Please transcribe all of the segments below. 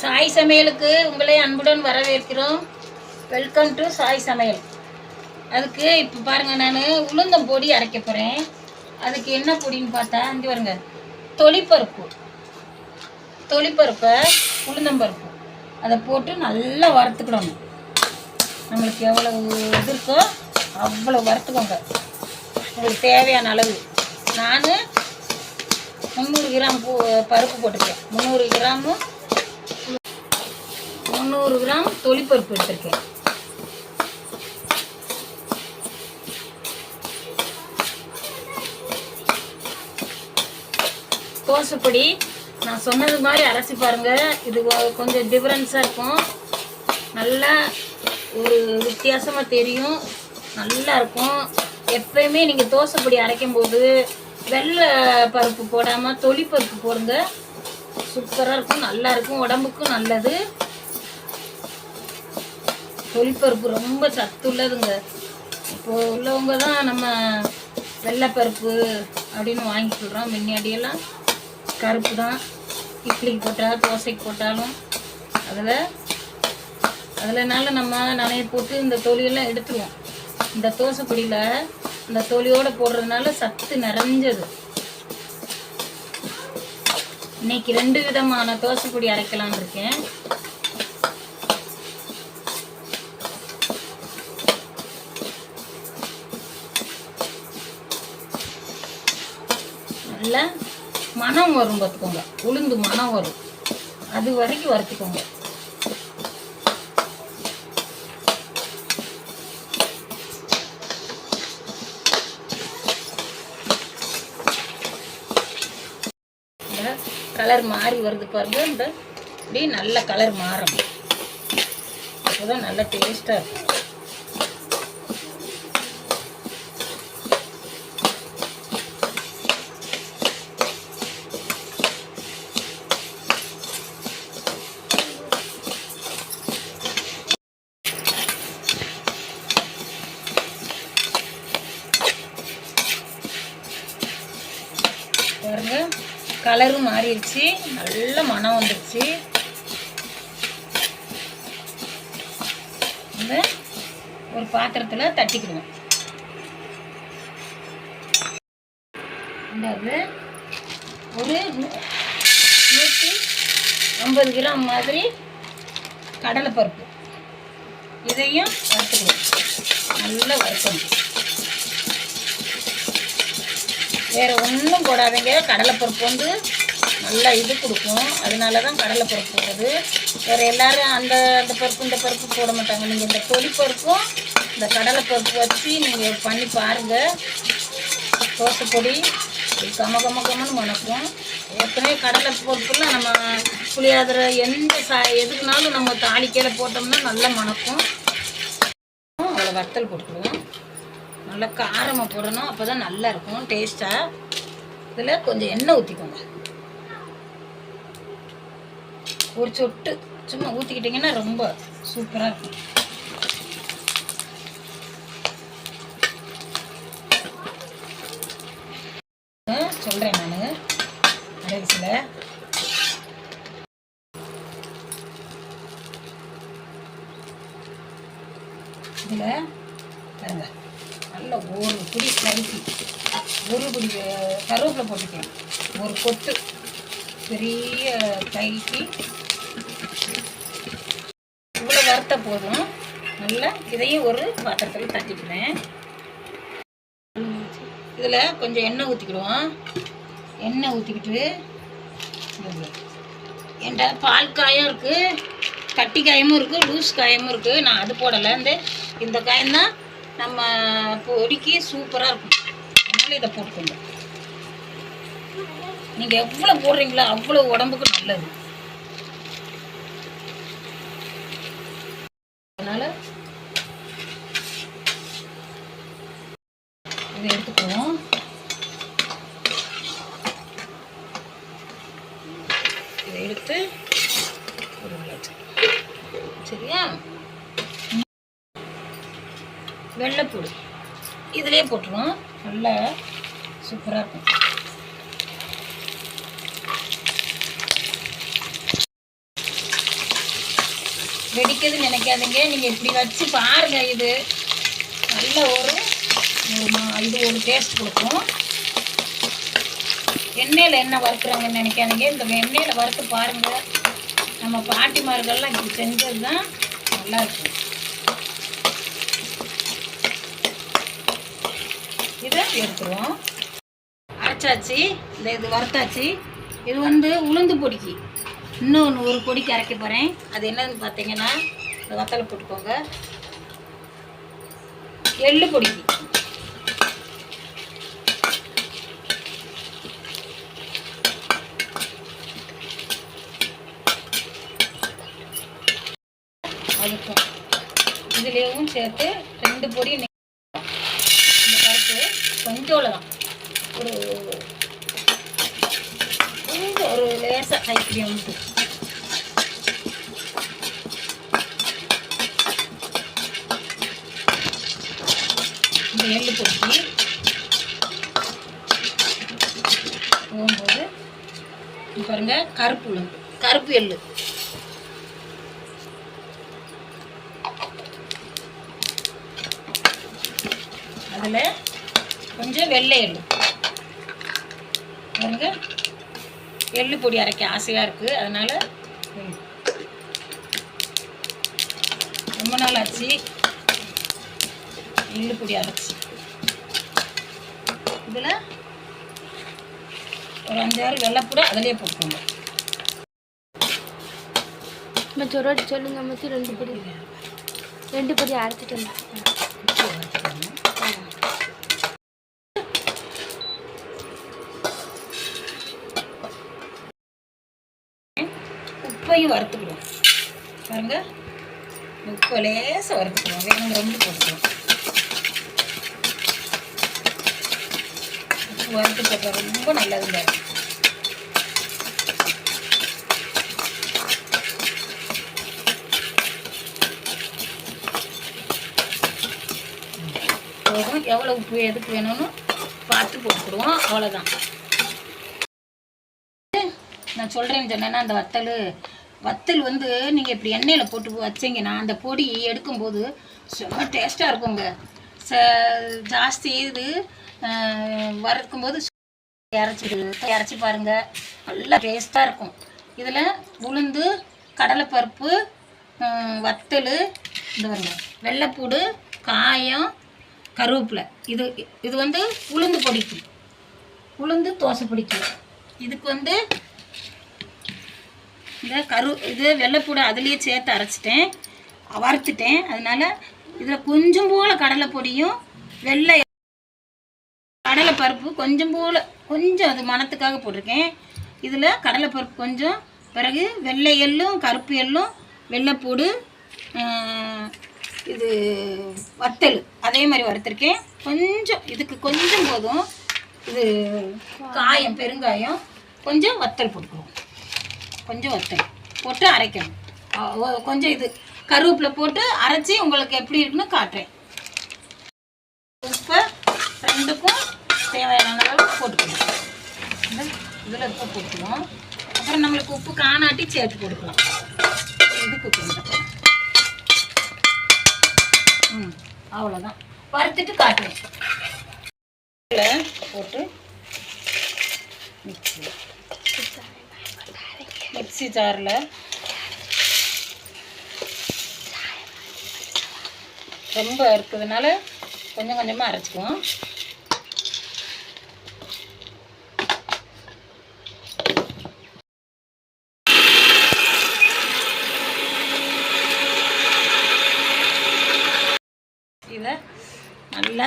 சாய் சமையலுக்கு உங்களை அன்புடன் வரவேற்கிறோம். வெல்கம் டு சாய் சமையல். அதுக்கு இப்போ பாருங்கள் நான் உளுந்தம் பொடி அரைக்க போகிறேன் அதுக்கு என்ன பொடின்னு பார்த்தா இங்கே வருங்க தொளிப்பருப்பு. தொளிப்பருப்பை உளுந்தம்பருப்பு அதை போட்டு நல்லா வறுத்துக்கிடணும். நம்மளுக்கு எவ்வளவு இது இருக்கோ அவ்வளோ வறுத்துக்கோங்க. உங்களுக்கு தேவையான அளவு. நான் முந்நூறு கிராம் பூ பருப்பு போட்டிருக்கேன் முந்நூறு கிராமும் முந்நூறு கிராம் தொளிப்பருப்பு எடுத்திருக்கேன். தோசைப்பொடி நான் சொன்னது மாதிரி அரைச்சி பாருங்கள் இது கொஞ்சம் டிஃப்ரென்ஸாக இருக்கும். நல்லா ஒரு வித்தியாசமாக தெரியும். நல்லா இருக்கும். எப்பயுமே நீங்கள் தோசைப்பொடி அரைக்கும் போது வெள்ளை பருப்பு போடாமல் தொளிப்பருப்பு போடுங்க. சூப்பராக இருக்கும். நல்லாயிருக்கும் உடம்புக்கும் நல்லது. தொளிப்பருப்பு ரொம்ப சத்துள்ளதுங்க. இப்போது உள்ளவங்க தான் நம்ம வெள்ளைப்பருப்பு அப்படின்னு வாங்கி சொல்கிறோம் முன்னாடியெல்லாம் கருப்பு தான். இட்லிக்கு போட்டால் தோசைக்கு போட்டாலும் அதில் அதில்னால நம்ம நனைய போட்டு இந்த தொலியெல்லாம் எடுத்துருவோம். இந்த தோசை பொடியில் இந்த தொலியோடு போடுறதுனால சத்து நிறைஞ்சது. இன்னைக்கு ரெண்டு விதமான தோசை பொடி அரைக்கலான் இருக்கேன். நல்லா மனம் வரும் பார்த்துக்கோங்க. உளுந்து மனம் வரும். அது வரைக்கும் வறுத்துக்கோங்க. கலர் மாறி வருது பாருங்க. இந்த இப்படி நல்ல கலர் மாறணும். அப்போதான் நல்ல டேஸ்டாக இருக்கும் பாருங்க கலரும் மாறிடுச்சு. நல்ல மனம் வந்துடுச்சு. இந்த ஒரு பாத்திரத்தில் தட்டிக்கிடுவோம். ரெண்டாவது ஒரு நூற்றி ஐம்பது கிராம் மாதிரி கடலைப்பருப்பு. இதையும் வறுத்துக்கணும் நல்லா வறுக்கணும். வேறு ஒன்றும் போடாதீங்க. கடலைப்பருப்பு வந்து நல்லா இது கொடுக்கும். அதனால தான் கடலைப்பருப்பு போடுறது. வேறு எல்லோரும் அந்த அந்த பருப்பு இந்த பருப்பு போட மாட்டாங்க. நீங்கள் இந்த தொலிப்பருப்பும் இந்த கடலைப்பருப்பு வச்சு நீங்கள் பண்ணி பாருங்கள் தோசைப்பொடி இது கம கம கமன்னு மணக்கும். ஏற்கனவே கடலை பருப்புலாம் நம்ம புளியாதுரை எந்த சா எதுக்குனாலும் நம்ம தாளிக்கையில் போட்டோம்னா நல்லா மணக்கும். அவ்வளோ வத்தல் போட்டுக்கலாம். நல்லா காரமாக போடணும். அப்போ தான் நல்லா இருக்கும். டேஸ்ட்டாக இதில் கொஞ்சம் எண்ணெய் ஊற்றிக்கோங்க ஒரு சொட்டு. சும்மா ஊற்றிக்கிட்டிங்கன்னா ரொம்ப சூப்பராக இருக்கும் சொல்கிறேன் நான் கடைசியில் இதில் பாருங்க நல்ல ஒரு பிடி நறுக்கி ஒரு பிடி அஹ், கருவேப்பிலை போட்டுக்கலாம் ஒரு கொத்து. பெரிய கைக்கு இவ்வளோ வறுத்த போதும். நல்லா இதையும் ஒரு பாத்திரத்தில் தட்டிக்கிறேன். இதில் கொஞ்சம் எண்ணெய் ஊற்றிக்கிடுவோம் எண்ணெய் ஊற்றிக்கிட்டு என்கிட்ட பால் காயம் இருக்குது கட்டி காயமும் இருக்குது லூஸ் காயமும் இருக்குது நான் அது போடலை. இந்த இந்த காயம்தான் நம்ம பொடிக்கு சூப்பராக இருக்கும். அதனால இதை போட்டுக்கோங்க. நீங்கள் எவ்வளோ போடுறீங்களோ அவ்வளோ உடம்புக்கு நல்லது. அதனால் இதை எடுத்துக்குவோம். இதை எடுத்து ஒரு சரியா? வெள்ளைப்பூடு. இதிலே போட்டுருவோம். நல்லா சூப்பராக இருக்கும். வெடிக்கிறது நினைக்காதீங்க. நீங்கள் இப்படி வச்சு பாருங்க இது. நல்ல ஒரு இது ஒரு டேஸ்ட் கொடுக்கும். எண்ணெயில் என்ன வறுக்குறாங்கன்னு நினைக்காதீங்க. இந்த எண்ணெயில் வறுத்து பாருங்கள் நம்ம பாட்டிமார்கள்லாம் இப்படி செஞ்சது தான் நல்லா இருக்கும். இதை எடுத்துருவோம். அரைச்சாச்சு. இந்த இது வறுத்தாச்சு. இது வந்து உளுந்து பொடிக்கு. இன்னொன்று ஒரு பொடி கரைக்க போகிறேன் அது என்னன்னு பார்த்தீங்கன்னா இந்த வத்தலை போட்டுக்கோங்க. எள்ளு பொடி. அதுக்கும் இதுலேயும் சேர்த்து ரெண்டு பொடி இந்த பருப்பு கொஞ்சோல தான் ஒரு கொஞ்சம் ஒரு லேசாக கைப்பிடி வந்துட்டு. எள்ளு பொறுக்கி போகும்போது பாருங்க கருப்பு உளுந்து. கருப்பு எள்ளு. அதில் கொஞ்சம் வெள்ளை எள்ளு. பாருங்க எள்ளு பொடி அரைக்க ஆசையாக இருக்குது அதனால் ரொம்ப நாள் ஆச்சு. எள்ளு பொடி அரைச்சி. இதில் ஒரு அஞ்சாறு வெள்ளைப்பூட அதிலே போட்டுக்கோங்க. மச்சி ஒரு வாட்டி சொல்லுங்க மச்சி ரெண்டு பொடி. ரெண்டு பொடி அரைச்சிட்டு உப்பையும் வறுத்துக்கிடுவோம் பாருங்க. உப்பை லேசாக வறுத்துக்குவோம். வேணுங்க ரொம்ப போட்டுக்குவோம் உப்பு வறுத்து போட்டால் ரொம்ப நல்லதுங்க போதும் எவ்வளோ உப்பு எதுக்கு வேணும்னு பார்த்து போட்டுக்கிடுவோம் அவ்வளோதான் நான் சொல்கிறேன்னு சொன்னேன்னா அந்த வத்தல் வத்தல் வந்து நீங்கள் இப்படி எண்ணெயில் போட்டு வச்சிங்கன்னா அந்த பொடி எடுக்கும்போது செம்ம டேஸ்ட்டாக இருக்குங்க. ச ஜாஸ்தி இது. வறுக்கும்போது இறச்சிடுது இறச்சி பாருங்கள் நல்லா டேஸ்ட்டாக இருக்கும். இதில் உளுந்து கடலைப்பருப்பு வத்தல் இந்த வருங்க வெள்ளைப்பூடு காயம் கருவேப்பிலை. இது இது வந்து உளுந்து பொடிக்கு உளுந்து தோசை பிடிக்கும். இதுக்கு வந்து இந்த கரு இது வெள்ளைப்பூடு அதுலேயே சேர்த்து அரைச்சிட்டேன். வறுத்துட்டேன். அதனால இதில் கொஞ்சம் போல் கடலை பொடியும் வெள்ளை கடலைப்பருப்பு கொஞ்சம் போல கொஞ்சம் அது மணத்துக்காக போட்டிருக்கேன். இதில் கடலைப்பருப்பு கொஞ்சம் பிறகு வெள்ளை எள்ளும் கருப்பு எள்ளும் வெள்ளைப்பூடு இது வத்தல் அதே மாதிரி வறுத்துருக்கேன். கொஞ்சம் இதுக்கு கொஞ்சம் போதும். இது காயம் பெருங்காயம் கொஞ்சம் வத்தல் போட்டுக்குவோம் கொஞ்சம் வத்தல் போட்டு அரைக்கணும். கொஞ்சம் இது கருவேப்பில் போட்டு அரைச்சி உங்களுக்கு எப்படி இருக்குன்னு காட்டுறேன். உப்பை ரெண்டுக்கும் தேவையான அளவுக்கு போட்டுக்கணும். இந்த இதில் இருக்க போட்டுக்குவோம். அப்புறம் நம்மளுக்கு உப்பு காணாட்டி சேர்த்து போட்டுக்கலாம். இதுக்கு கொஞ்சம். ம் அவ்வளோதான். வறுத்துட்டு காட்டுறேன். போட்டு மிக்ஸி. மிக்ஸி ஜாரில். ரொம்ப இருக்கிறதுனால கொஞ்சம் கொஞ்சமாக அரைச்சிக்குவோம். இதை நல்லா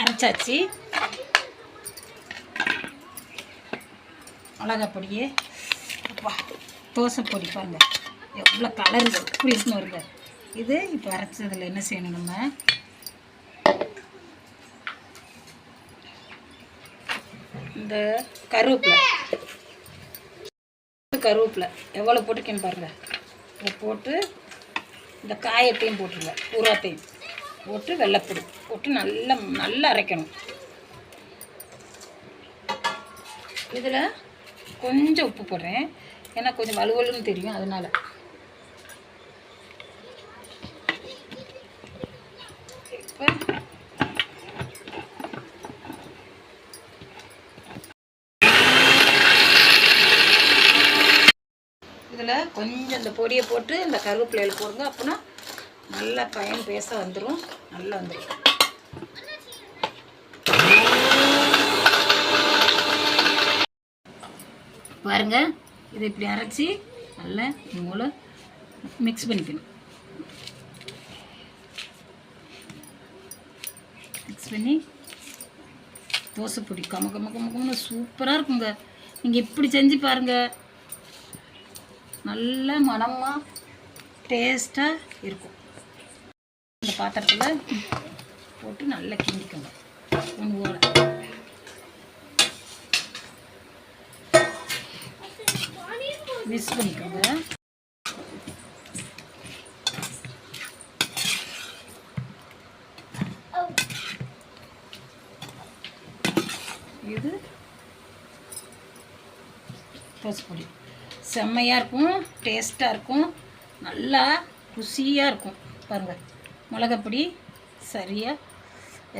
அரைச்சாச்சு. மிளகா பொடியே அப்பா தோசை பொடி பாருங்க. எவ்வளோ கலர் எப்படி வருங்க இது இப்போ அரைச்சதில் என்ன செய்யணும் நம்ம? இந்த கருவேப்பிலை. கருவேப்பிலை. எவ்வளோ போட்டுக்கேன்னு பாருங்க. இதை போட்டு இந்த காயத்தையும் போட்டுருங்க. பூராத்தையும் போட்டு வெள்ளைப்பொடி போட்டு நல்லா நல்லா அரைக்கணும். இதில் கொஞ்சம் உப்பு போடுறேன். ஏன்னா கொஞ்சம் வலுவலுன்னு தெரியும் அதனால். இதில் கொஞ்சம் இந்த பொடியை போட்டு இந்த கருவேப்பிலையில் போடுங்க. அப்படின்னா நல்லா பயன் பேச வந்துடும் நல்லா வந்துடும் பாருங்க இதை இப்படி அரைச்சி நல்லா மூளை மிக்ஸ் பண்ணிக்கணும். மிக்ஸ் பண்ணி தோசை பொடி கம கம கம கமன்னு சூப்பராக இருக்குங்க. நீங்கள் இப்படி செஞ்சு பாருங்கள் நல்ல மணமாக டேஸ்ட்டாக இருக்கும். இந்த பாத்திரத்தில் போட்டு நல்லா கிண்டிக்கணும் ஒன்று ஓட மிக்ஸ் பண்ணிக்கோங்க. இது தோசைப்பொடி செம்மையாக இருக்கும் டேஸ்ட்டாக இருக்கும் நல்லா ருசியாக இருக்கும். பாருங்கள் மிளகாப்பொடி சரியாக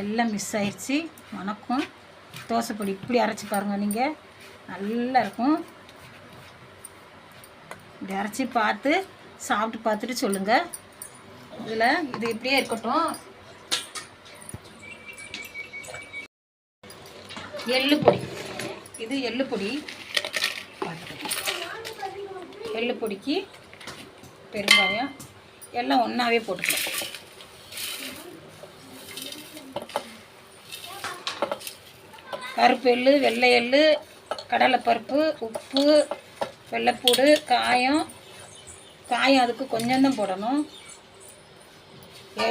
எல்லாம் மிஸ் ஆயிடுச்சு வணக்கம். தோசைப்பொடி இப்படி அரைச்சி பாருங்கள் நீங்கள் நல்லா இருக்கும். இப்படி அரைச்சி பார்த்து சாப்பிட்டு பார்த்துட்டு சொல்லுங்கள் இதில் இது இப்படியே இருக்கட்டும். எள்ளு பொடி. இது எள்ளு பொடி. எள்ளு பொடிக்கு பெருங்காயம் எல்லாம் ஒன்றாவே போட்டுக்கலாம். கருப்பு எள்ளு வெள்ளை எள்ளு கடலைப்பருப்பு உப்பு வெள்ளைப்பூடு காயம். காயம் அதுக்கு கொஞ்சம்தான் போடணும்.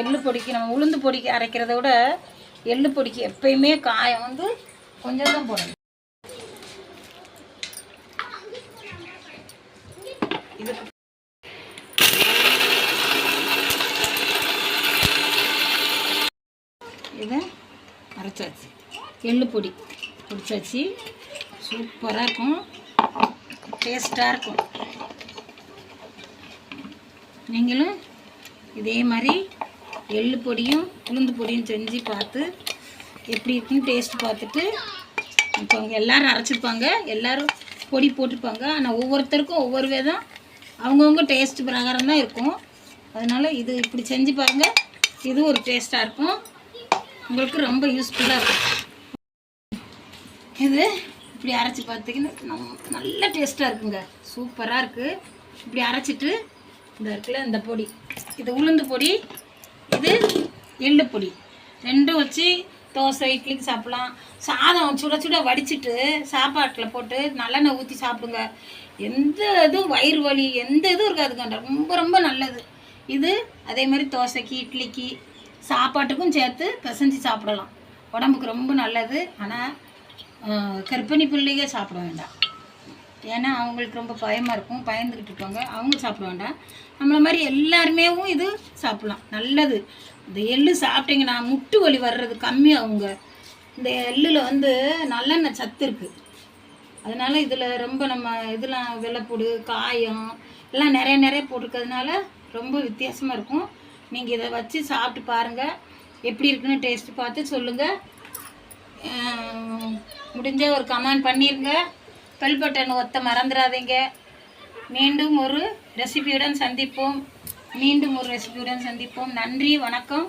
எள்ளு பொடிக்கு நம்ம உளுந்து பொடிக்கு அரைக்கிறத விட எள்ளு பொடிக்கு எப்பயுமே காயம் வந்து கொஞ்சம் தான் போடணும். இதை அரைச்சாச்சு. எள்ளு பொடி பிடிச்சாச்சு. சூப்பராக இருக்கும். டேஸ்ட்டாக இருக்கும். நீங்களும் இதே மாதிரி எள்ளு பொடியும் உளுந்து பொடியும் செஞ்சு பார்த்து எப்படி இருக்குன்னு டேஸ்ட் பார்த்துட்டு இப்போ அவங்க எல்லாரும் அரைச்சிருப்பாங்க. எல்லோரும் பொடி போட்டிருப்பாங்க. ஆனால் ஒவ்வொருத்தருக்கும் ஒவ்வொரு விதம் அவங்கவுங்க டேஸ்ட் பிரகாரம் தான் இருக்கும். அதனால் இது இப்படி செஞ்சு பாருங்கள் இது ஒரு டேஸ்ட்டாக இருக்கும். உங்களுக்கு ரொம்ப யூஸ்ஃபுல்லாக இருக்கும். இது இப்படி அரைச்சி பார்த்தீங்கன்னா நம் நல்ல டேஸ்ட்டாக இருக்குங்க. சூப்பராக இருக்குது இப்படி அரைச்சிட்டு இந்த இருக்குல்ல இந்த பொடி. இது உளுந்து பொடி இது எள்ளு பொடி. ரெண்டும் வச்சு தோசை இட்லிக்கு சாப்பிட்லாம். சாதம் சுட சுட வடிச்சிட்டு சாப்பாட்டில் போட்டு நல்லெண்ணெய் ஊற்றி சாப்பிடுங்க. எந்த இதுவும் வயிறு வலி எந்த இதுவும் இருக்காதுங்க. ரொம்ப ரொம்ப நல்லது. இது அதே மாதிரி தோசைக்கு இட்லிக்கு சாப்பாட்டுக்கும் சேர்த்து பிசைஞ்சு சாப்பிடலாம். உடம்புக்கு ரொம்ப நல்லது. ஆனால் கர்ப்பிணி பிள்ளைக சாப்பிட வேண்டாம். ஏன்னா அவங்களுக்கு ரொம்ப பயமாக இருக்கும். பயந்துக்கிட்டு இருப்பாங்க அவங்க சாப்பிட வேண்டாம். நம்மளை மாதிரி எல்லாருமேவும் இது சாப்பிட்லாம். நல்லது. இந்த எள்ளு சாப்பிட்டீங்கன்னா முட்டு வலி வர்றது கம்மியாகுங்க. இந்த எள்ளில் வந்து நல்லெண்ணெய் சத்து இருக்குது அதனால் இதில் ரொம்ப நம்ம இதெல்லாம் வெள்ளைப்பூடு காயம் எல்லாம் நிறைய நிறைய போட்டிருக்கிறதுனால ரொம்ப வித்தியாசமாக இருக்கும். நீங்கள் இதை வச்சு சாப்பிட்டு பாருங்கள் எப்படி இருக்குன்னு டேஸ்ட்டு பார்த்து சொல்லுங்கள் முடிஞ்ச ஒரு கமெண்ட் பண்ணிடுங்க பெல் பட்டன் ஒத்த மறந்துடாதீங்க. மீண்டும் ஒரு ரெசிபியுடன் சந்திப்போம். மீண்டும் ஒரு ரெசிபியுடன் சந்திப்போம். நன்றி வணக்கம்.